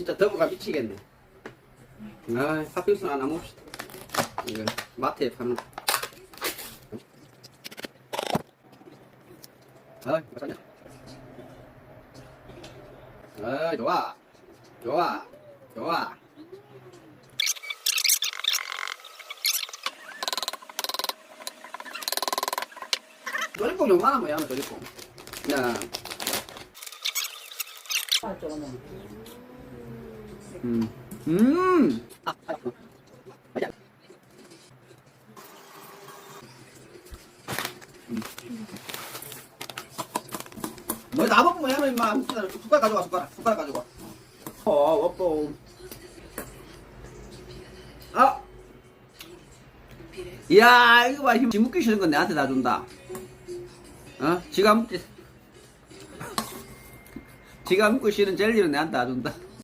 진짜 더블가 미치겠네. 아, 팥빙수 하나 먹읍시다. 이거 마트에 파는. 거. 아, 맛있네. 아, 좋아. 좋아. 좋아. 조리뽕 요만한 거야, 조리뽕. 야, 음. 음. 아, 아, 아. 너 나보고 뭐야, 너 임마. 숟가락 가져와, 숟가락. 숟가락 가져와. 어, 워뽕. 아! 이야, 이거 봐. 힘 묶기 싫은 건 내한테 다 준다. 어? 지가 묶기, 지가 묶기 싫은 젤리는 내한테 다 준다.